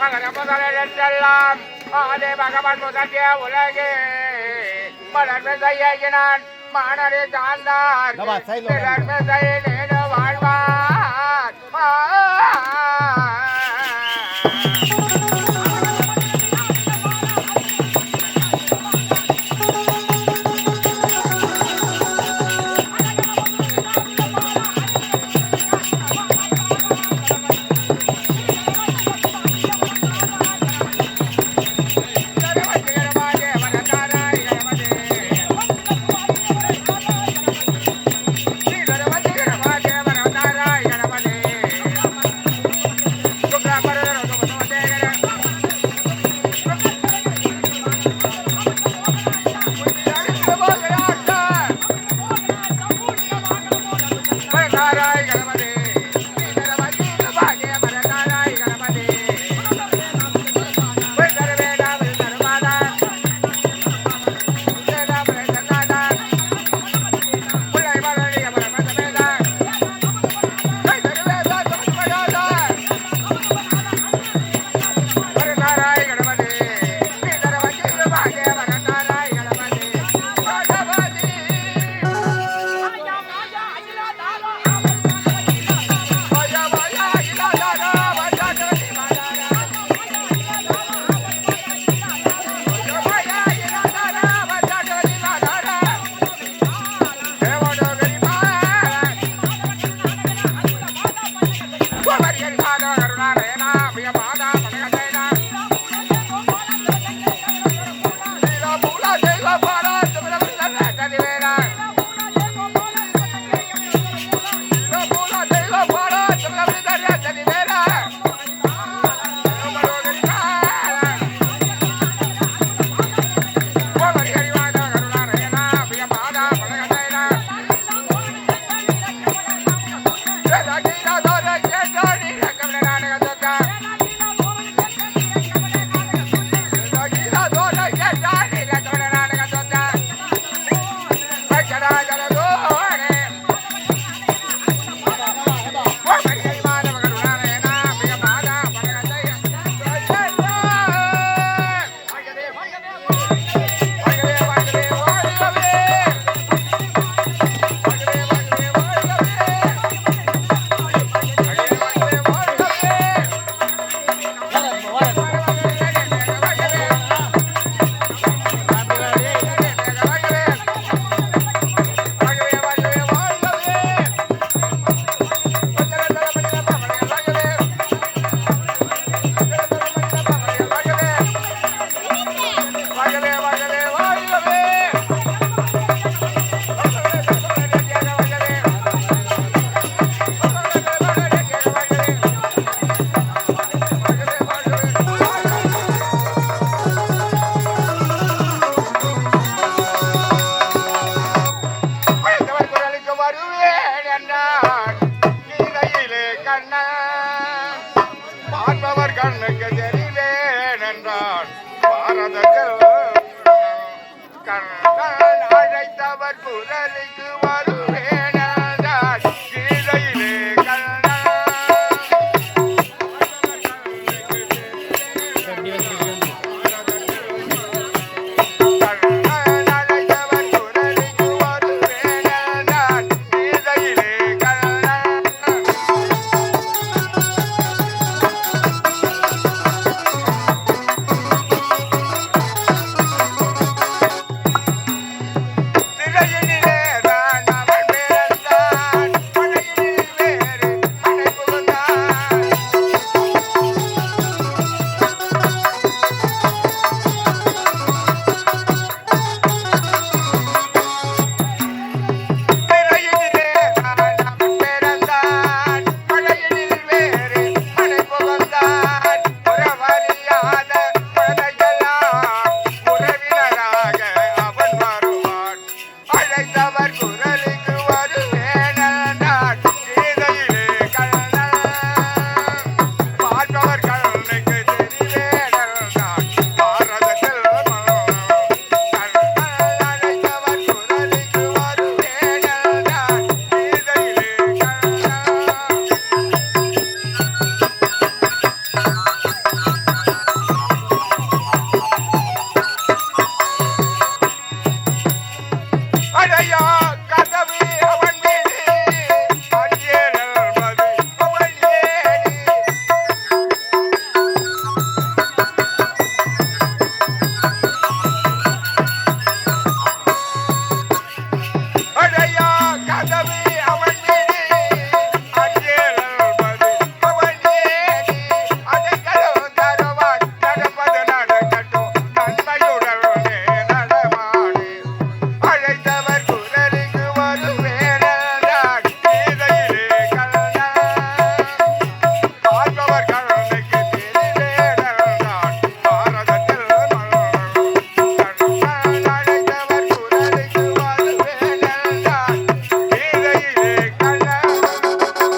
மகன முதலில் செல்லாம் ஆதி பகவான் முதலிய உலகே. மலர்மை செய்யினான் கண்டன் அழைத்தவர் குரலுக்கு வர